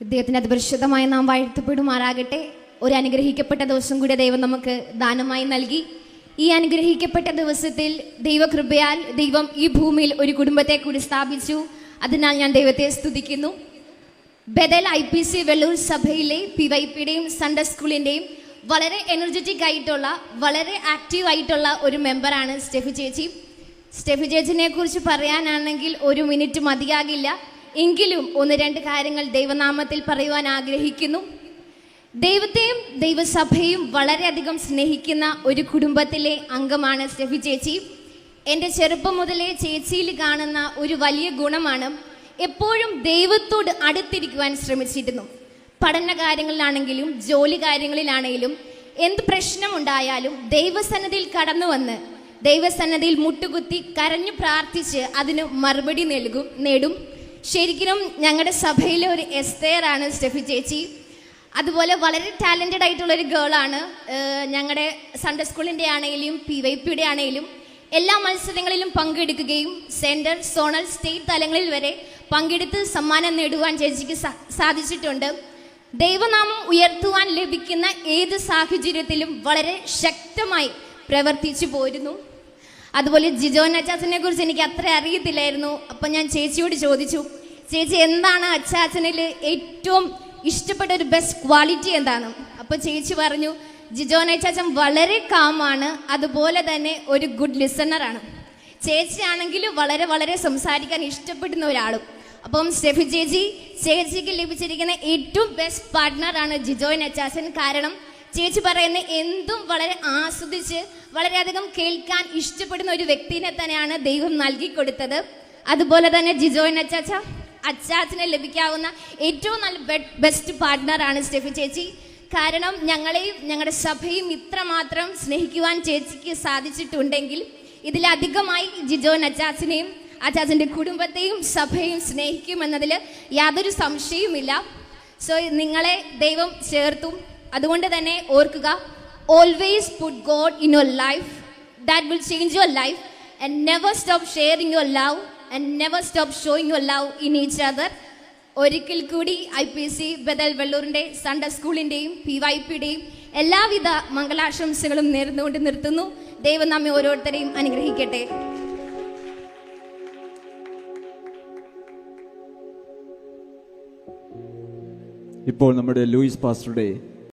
ദൈവത്തിന്റെ അതിപരിശുദ്ധമായി നാം വാഴ്ത്തപ്പെടുമാറാകട്ടെ. ഒരു അനുഗ്രഹിക്കപ്പെട്ട ദിവസം കൂടി ദൈവം നമുക്ക് ദാനമായി നൽകി. ഈ അനുഗ്രഹിക്കപ്പെട്ട ദിവസത്തിൽ ദൈവകൃപയാൽ ദൈവം ഈ ഭൂമിയിൽ ഒരു കുടുംബത്തെ കൂടി സ്ഥാപിച്ചു. അതിനാൽ ഞാൻ ദൈവത്തെ സ്തുതിക്കുന്നു. ബദൽ ഐ പി സി വെള്ളൂർ സഭയിലെ പി വൈ പിയുടെയും സൺഡേ സ്കൂളിന്റെയും വളരെ എനർജറ്റിക് ആയിട്ടുള്ള വളരെ ആക്റ്റീവ് ആയിട്ടുള്ള ഒരു മെമ്പറാണ് സ്റ്റെഫി ചേച്ചി. സ്റ്റെഫി ചേച്ചിനെ കുറിച്ച് പറയാനാണെങ്കിൽ ഒരു മിനിറ്റ് മതിയാകില്ല. എങ്കിലും ഒന്ന് രണ്ട് കാര്യങ്ങൾ ദൈവനാമത്തിൽ പറയുവാൻ ആഗ്രഹിക്കുന്നു. ദൈവത്തെയും ദൈവസഭയും വളരെയധികം സ്നേഹിക്കുന്ന ഒരു കുടുംബത്തിലെ അംഗമാണ് സ്റ്റെഫി ചേച്ചി. എന്റെ ചെറുപ്പം മുതലേ ചേച്ചിയിൽ കാണുന്ന ഒരു വലിയ ഗുണമാണ് എപ്പോഴും ദൈവത്തോട് അടുത്തിരിക്കുവാൻ ശ്രമിച്ചിരുന്നു. പഠന കാര്യങ്ങളിലാണെങ്കിലും ജോലി കാര്യങ്ങളിലാണെങ്കിലും എന്ത് പ്രശ്നമുണ്ടായാലും ദൈവസന്നതിയിൽ കടന്നു വന്ന് ദൈവസന്നതിയിൽ മുട്ടുകുത്തി കരഞ്ഞു പ്രാർത്ഥിച്ച് അതിന് മറുപടി നൽകും നേടും. ശരിക്കും ഞങ്ങളുടെ സഭയിലെ ഒരു എസ്തേറാണ് സ്റ്റെഫി ചേച്ചി. അതുപോലെ വളരെ ടാലന്റഡ് ആയിട്ടുള്ള ഒരു ഗേളാണ്. ഞങ്ങളുടെ സൺഡേ സ്കൂളിന്റെ ആണെങ്കിലും പി വൈ പിയുടെ ആണെങ്കിലും എല്ലാ മത്സരങ്ങളിലും പങ്കെടുക്കുകയും സെന്റർ സോണൽ സ്റ്റേറ്റ് തലങ്ങളിൽ വരെ പങ്കെടുത്ത് സമ്മാനം നേടുവാൻ ചേച്ചിക്ക് സാധിച്ചിട്ടുണ്ട്. ദൈവനാമം ഉയർത്തുവാൻ ലഭിക്കുന്ന ഏത് സാഹചര്യത്തിലും വളരെ ശക്തമായി പ്രവർത്തിച്ചു പോരുന്നു. അതുപോലെ ജിജോൻ അച്ചാച്ചനെ കുറിച്ച് എനിക്ക് അത്ര അറിയത്തില്ലായിരുന്നു. അപ്പം ഞാൻ ചേച്ചിയോട് ചോദിച്ചു ചേച്ചി എന്താണ് അച്ചാച്ചനിൽ ഏറ്റവും ഇഷ്ടപ്പെട്ട ഒരു ബെസ്റ്റ് ക്വാളിറ്റി എന്താണ്? അപ്പോൾ ചേച്ചി പറഞ്ഞു ജിജോൻ അച്ചാച്ചൻ വളരെ കാമാണ് അതുപോലെ തന്നെ ഒരു ഗുഡ് ലിസണറാണ് ചേച്ചി ആണെങ്കിൽ വളരെ വളരെ സംസാരിക്കാൻ ഇഷ്ടപ്പെടുന്ന ഒരാളും. അപ്പം സ്റ്റെഫി ചേച്ചി ചേച്ചിക്ക് ലഭിച്ചിരിക്കുന്ന ഏറ്റവും ബെസ്റ്റ് പാർട്ട്ണറാണ് ജിജോൻ അച്ചാച്ചൻ. കാരണം ചേച്ചി പറയുന്ന എന്തും വളരെ ആസ്വദിച്ച് വളരെയധികം കേൾക്കാൻ ഇഷ്ടപ്പെടുന്ന ഒരു വ്യക്തിനെ തന്നെയാണ് ദൈവം നൽകി കൊടുത്തത് അതുപോലെ തന്നെ ജിജോയിൻ അച്ചാച്ച അച്ചാച്ചിനെ ലഭിക്കാവുന്ന ഏറ്റവും നല്ല ബെസ്റ്റ് പാർട്ട്ണറാണ് സ്റ്റെഫി ചേച്ചി. കാരണം ഞങ്ങളെയും ഞങ്ങളുടെ സഭയും ഇത്രമാത്രം സ്നേഹിക്കുവാൻ ചേച്ചിക്ക് സാധിച്ചിട്ടുണ്ടെങ്കിൽ ഇതിലധികമായി ജിജോൻ അച്ചാച്ചനെയും അച്ചാച്ചന്റെ കുടുംബത്തെയും സഭയും സ്നേഹിക്കുമെന്നതിൽ യാതൊരു സംശയവുമില്ല. സോ നിങ്ങളെ ദൈവം ചേർത്തും. അതുകൊണ്ട് തന്നെ ഓർക്കുക always put God in your life that will change your life and never stop sharing your love and never stop showing your love in each other ഒരിക്കൽ കൂടി ഐ പി സി ബദൽ വെള്ളൂരിന്റെ സൺഡേ സ്കൂളിന്റെയും പി വൈ പിയുടെയും എല്ലാവിധ മംഗളാശംസകളും നേർന്നുകൊണ്ട് നിർത്തുന്നു. ദൈവം നമ്മെ ഓരോരുത്തരെയും അനുഗ്രഹിക്കട്ടെ. ഇപ്പോൾ നമ്മുടെ ലൂയിസ് പാസ്റ്ററുടെ